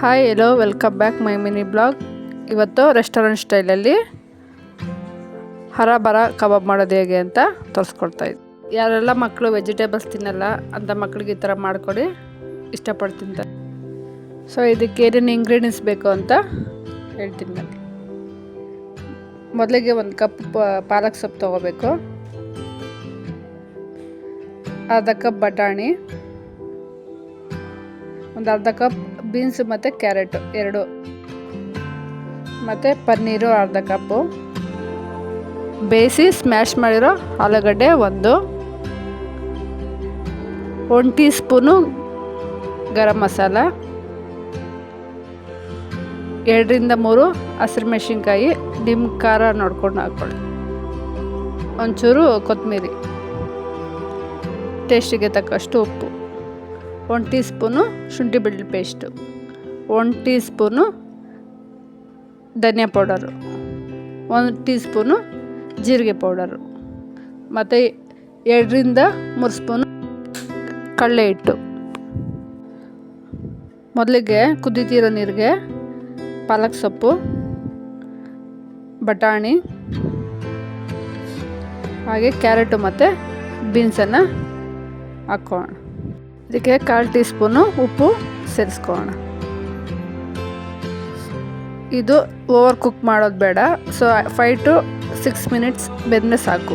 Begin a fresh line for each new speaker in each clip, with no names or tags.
Hi hello welcome back my mini blog ಇವತ್ತು restaurant ಸ್ಟೈಲಲ್ಲಿ ಹರ ಬರ ಕಬಾಬ್ ಮಾಡೋದು ಹೇಗೆ ಅಂತ ತೋರಿಸ್ಕೊಡ್ತಾ ಇದ್ದೆ ಯಾರೆಲ್ಲ ಮಕ್ಕಳು ವೆಜಿಟೇಬಲ್ಸ್ ತಿನ್ನಲ್ಲ ಅಂತ ಮಕ್ಕಳಿಗೆ ಈ ಥರ ಮಾಡಿಕೊಡಿ ಇಷ್ಟಪಟ್ಟು ತಿಂತಾರೆ ಸೊ ಇದಕ್ಕೆ ಏನೇನು ಇಂಗ್ರೀಡಿಯೆಂಟ್ಸ್ ಬೇಕು ಅಂತ ಹೇಳ್ತೀನಿ ನಾನು. ಮೊದಲಿಗೆ ಒಂದು ಕಪ್ ಪಾಲಕ್ ಸೊಪ್ಪು ತೊಗೋಬೇಕು. ಅರ್ಧ ಕಪ್ ಬಟಾಣಿ. ಒಂದು ಅರ್ಧ ಕಪ್ ಬೀನ್ಸ್ ಮತ್ತು ಕ್ಯಾರೆಟು ಎರಡು. ಮತ್ತು ಪನ್ನೀರು ಅರ್ಧ ಕಪ್ಪು. ಬೇಯಿಸಿ ಸ್ಮ್ಯಾಶ್ ಮಾಡಿರೋ ಆಲೂಗಡ್ಡೆ ಒಂದು. ಒಂದು ಟೀ ಸ್ಪೂನು ಗರಂ ಮಸಾಲ. ಎರಡರಿಂದ ಮೂರು ಹಸಿರು ಮೆಣಸಿನ್ಕಾಯಿ ನಿಮ್ಮ ಖಾರ ನೋಡ್ಕೊಂಡು ಹಾಕ್ಕೊಳ್ಳಿ. ಒಂಚೂರು ಕೊತ್ತಂಬರಿ. ಟೇಸ್ಟಿಗೆ ತಕ್ಕಷ್ಟು ಉಪ್ಪು. ಒಂದು ಟೀ ಸ್ಪೂನು ಶುಂಠಿ ಬೆಳ್ಳುಳ್ಳಿ ಪೇಸ್ಟು ಒನ್ ಟೀ ಸ್ಪೂನು ಧನಿಯಾ ಪೌಡರು, ಒಂದು ಟೀ ಸ್ಪೂನು ಜೀರಿಗೆ ಪೌಡರು, ಮತ್ತು ಎರಡರಿಂದ ಮೂರು ಸ್ಪೂನು ಕಡಲೆ ಹಿಟ್ಟು. ಮೊದಲಿಗೆ ಕುದಿತಿರೋ ನೀರಿಗೆ ಪಾಲಕ್ ಸೊಪ್ಪು, ಬಟಾಣಿ, ಹಾಗೆ ಕ್ಯಾರೆಟು ಮತ್ತು ಬೀನ್ಸನ್ನು ಹಾಕ್ಕೊಳ್ಳೋಣ. ಇದಕ್ಕೆ ಕಾಲು ಟೀ ಸ್ಪೂನು ಉಪ್ಪು ಸೇರಿಸ್ಕೊಳ್ಳೋಣ. ಇದು ಓವರ್ ಕುಕ್ ಮಾಡೋದು ಬೇಡ. So five to six minutes ಬೆಂದರೆ ಸಾಕು.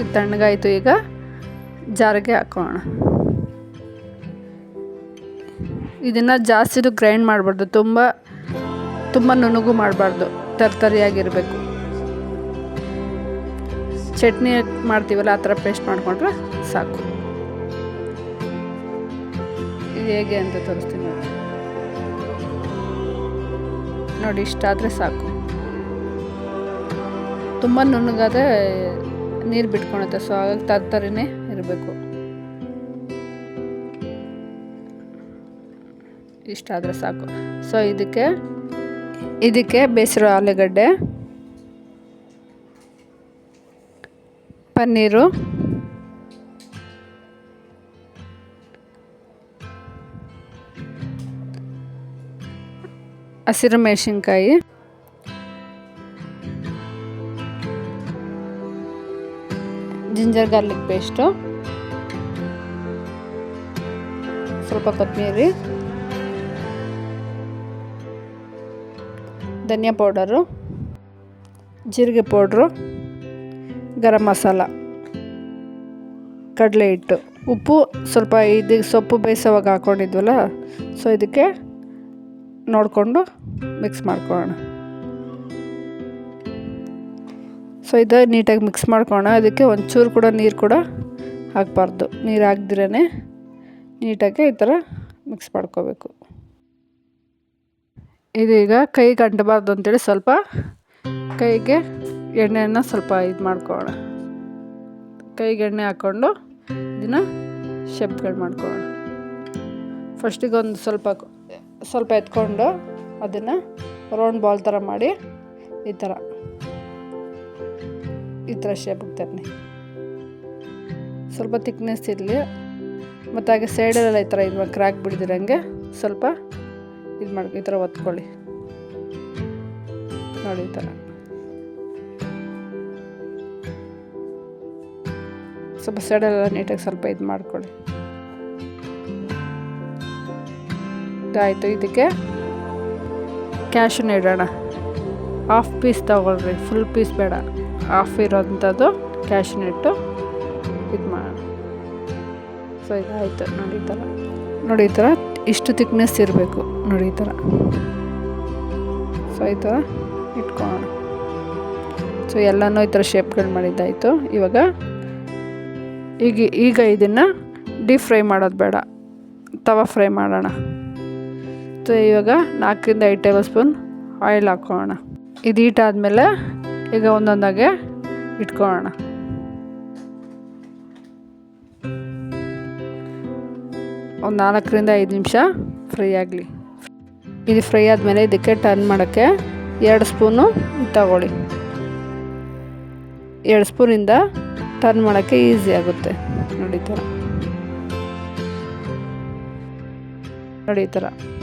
ಇದು ತಣ್ಣಗಾಯಿತು ಈಗ. ಜಾರಿಗೆ ಹಾಕೋಣ. ಇದನ್ನು ಜಾಸ್ತಿದು ಗ್ರೈಂಡ್ ಮಾಡಬಾರ್ದು. ತುಂಬ ತುಂಬ ನುಣುಗು ಮಾಡಬಾರ್ದು. ತರ್ತರಿಯಾಗಿರಬೇಕು. ಚಟ್ನಿ ಮಾಡ್ತೀವಲ್ಲ, ಆ ಥರ ಪೇಸ್ಟ್ ಮಾಡಿಕೊಂಡ್ರೆ ಸಾಕು. ಹೇಗೆ ಅಂತ ತೋರಿಸ್ತೀನಿ ನೋಡಿ. ನೋಡಿ ಇಷ್ಟಾದರೆ ಸಾಕು. ತುಂಬ ನುಣ್ಣಗಾದರೆ ನೀರು ಬಿಟ್ಕೊಳತ್ತೆ ಸೊ ಹಾಗಾಗಿ ತರ್ತರಿನೇ ಇರಬೇಕು. ಇಷ್ಟಾದರೆ ಸಾಕು. ಸೊ ಇದಕ್ಕೆ ಇದಕ್ಕೆ ಬೇಸಿರೋ ಆಲೂಗಡ್ಡೆ, ಪನ್ನೀರು ಹಸಿರು ಮೆಣಸಿನ್ಕಾಯಿ. Ginger garlic paste. ಸ್ವಲ್ಪ ಕೊತ್ತಂಬರಿ. ಧನಿಯಾ ಪೌಡರು. ಜೀರಿಗೆ ಪೌಡ್ರು. ಗರಂ ಮಸಾಲ. ಕಡಲೆ ಹಿಟ್ಟು. ಉಪ್ಪು ಸ್ವಲ್ಪ ಇದು ಸೊಪ್ಪು ಬೇಯಿಸೋವಾಗ ಹಾಕ್ಕೊಂಡಿದ್ವಲ್ಲ ಸೊ ಇದಕ್ಕೆ ನೋಡಿಕೊಂಡು ಮಿಕ್ಸ್ ಮಾಡ್ಕೊಳ್ಳೋಣ. ಸೊ ಇದು ನೀಟಾಗಿ ಮಿಕ್ಸ್ ಮಾಡ್ಕೊಳ್ಳೋಣ. ಅದಕ್ಕೆ ಒಂಚೂರು ಕೂಡ ನೀರು ಕೂಡ ಹಾಕಬಾರ್ದು. ನೀರು ಹಾಕ್ದಿರೇ ನೀಟಾಗಿ ಈ ಥರ ಮಿಕ್ಸ್ ಮಾಡ್ಕೋಬೇಕು. ಇದೀಗ ಕೈಗೆ ಅಂಟಬಾರ್ದು ಅಂತೇಳಿ ಸ್ವಲ್ಪ ಕೈಗೆ ಎಣ್ಣೆಯನ್ನು ಸ್ವಲ್ಪ ಇದು ಮಾಡ್ಕೊಳ್ಳೋಣ. ಕೈಗೆ ಎಣ್ಣೆ ಹಾಕ್ಕೊಂಡು ಇದನ್ನು ಶೇಪ್ಗಳು ಮಾಡ್ಕೊಳ್ಳೋಣ. ಫಸ್ಟಿಗೆ ಒಂದು ಸ್ವಲ್ಪ ಸ್ವಲ್ಪ ಎತ್ಕೊಂಡು ಅದನ್ನು ರೌಂಡ್ ಬಾಲ್ ಥರ ಮಾಡಿ ಈ ಥರ. ಈ ಥರ ಶೇಪಿಗೆ ತನ್ನಿ ಸ್ವಲ್ಪ ತಿಕ್ನೆಸ್ ಇರಲಿ. ಮತ್ತು ಹಾಗೆ ಸೈಡಲ್ಲೆಲ್ಲ ಈ ಥರ ಇದು ಕ್ರ್ಯಾಕ್ ಬಿಡ್ದಿರಂಗೆ ಸ್ವಲ್ಪ ಇದು ಮಾಡಿ ಈ ಥರ ಒತ್ಕೊಳ್ಳಿ. ನೋಡಿ ಈ ಥರ. ಸ್ವಲ್ಪ ಸೈಡಲ್ಲೆಲ್ಲ ನೀಟಾಗಿ ಸ್ವಲ್ಪ ಇದು ಮಾಡ್ಕೊಳ್ಳಿ. ಇದಾಯಿತು ಇದಕ್ಕೆ. ಕ್ಯಾಶನ್ ಇಡೋಣ. ಹಾಫ್ ಪೀಸ್ ತೊಗೊಳ್ರಿ ಫುಲ್ ಪೀಸ್ ಬೇಡ. ಹಾಫ್ ಇರೋಂಥದ್ದು ಕ್ಯಾಶನ್ ಇಟ್ಟು ಇದು ಮಾಡೋಣ. ಸೊ ಇದಾಯಿತು. ನೋಡಿ ಈ ಥರ. ನೋಡಿ ಈ ಥರ ಇಷ್ಟು ತಿಕ್ನೆಸ್ ಇರಬೇಕು. ನೋಡಿ ಈ ಥರ. ಸೊ ಈ ಥರ ಇಟ್ಕೊಳ್ಳೋಣ. ಸೊ ಎಲ್ಲನೂ ಈ ಥರ ಶೇಪ್ಗಳು ಮಾಡಿದ್ದಾಯಿತು. ಇವಾಗ ಈಗ ಈಗ ಇದನ್ನು ಡೀಪ್ ಫ್ರೈ ಮಾಡೋದು ಬೇಡ. ತವಾ ಫ್ರೈ ಮಾಡೋಣ. ಸೊ ಇವಾಗ ನಾಲ್ಕರಿಂದ ಐದು ಟೇಬಲ್ ಸ್ಪೂನ್ ಆಯಿಲ್ ಹಾಕ್ಕೊಳ್ಳೋಣ. ಇದು ಹೀಟಾದಮೇಲೆ ಈಗ ಒಂದೊಂದಾಗೆ ಇಟ್ಕೊಳ್ಳೋಣ. ಒಂದು ನಾಲ್ಕರಿಂದ ಐದು ನಿಮಿಷ ಫ್ರೈ ಆಗಲಿ. ಇದು ಫ್ರೈ ಆದಮೇಲೆ ಇದಕ್ಕೆ ಟರ್ನ್ ಮಾಡೋಕ್ಕೆ ಎರಡು ಸ್ಪೂನು ತಗೊಳ್ಳಿ. ಎರಡು ಸ್ಪೂನಿಂದ ಟರ್ನ್ ಮಾಡೋಕ್ಕೆ ಈಸಿ ಆಗುತ್ತೆ. ನೋಡಿ ಈ ನೋಡಿ ಥರ.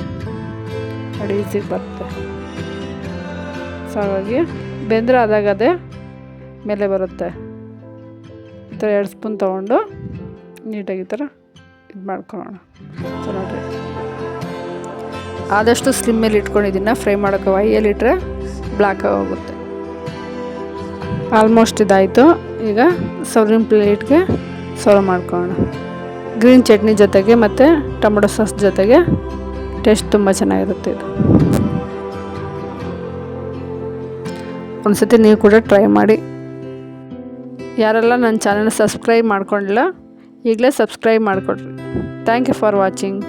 ಈಸಿಗೆ ಬರುತ್ತೆ ಸೊ ಹಾಗಾಗಿ ಬೆಂದ್ರೆ ಆದಾಗ ಅದೇ ಮೇಲೆ ಬರುತ್ತೆ. ಈ ಥರ ಎರಡು ಸ್ಪೂನ್ ತೊಗೊಂಡು ನೀಟಾಗಿ ಈ ಥರ ಇದು ಮಾಡ್ಕೊಳ್ಳೋಣ. ನೋಡಿರಿ ಆದಷ್ಟು ಸ್ಲಿಮ್ ಮೇಲೆ ಇಟ್ಕೊಂಡಿದ್ದೀನಿ. ಫ್ರೈ ಮಾಡೋಕ್ಕೆ ವೈಯಲ್ಲಿ ಇಟ್ಟರೆ ಬ್ಲ್ಯಾಕ್ ಆಗೋಗುತ್ತೆ. ಆಲ್ಮೋಸ್ಟ್ ಇದಾಯಿತು. ಈಗ ಸರ್ವಿಂಗ್ ಪ್ಲೇಟ್ಗೆ ಸರ್ವ್ ಮಾಡ್ಕೊಳ್ಳೋಣ. ಗ್ರೀನ್ ಚಟ್ನಿ ಜೊತೆಗೆ ಮತ್ತು ಟೊಮೊಟೊ ಸಾಸ್ ಜೊತೆಗೆ ಟೇಸ್ಟ್ ತುಂಬ ಚೆನ್ನಾಗಿರುತ್ತೆ ಇದು. ಒಂದ್ಸತಿ ನೀವು ಕೂಡ ಟ್ರೈ ಮಾಡಿ. ಯಾರೆಲ್ಲ ನನ್ನ ಚಾನಲ್ ಸಬ್ಸ್ಕ್ರೈಬ್ ಮಾಡ್ಕೊಂಡಿಲ್ಲ, ಈಗಲೇ ಸಬ್ಸ್ಕ್ರೈಬ್ ಮಾಡಿಕೊಡ್ರಿ. Thank you for watching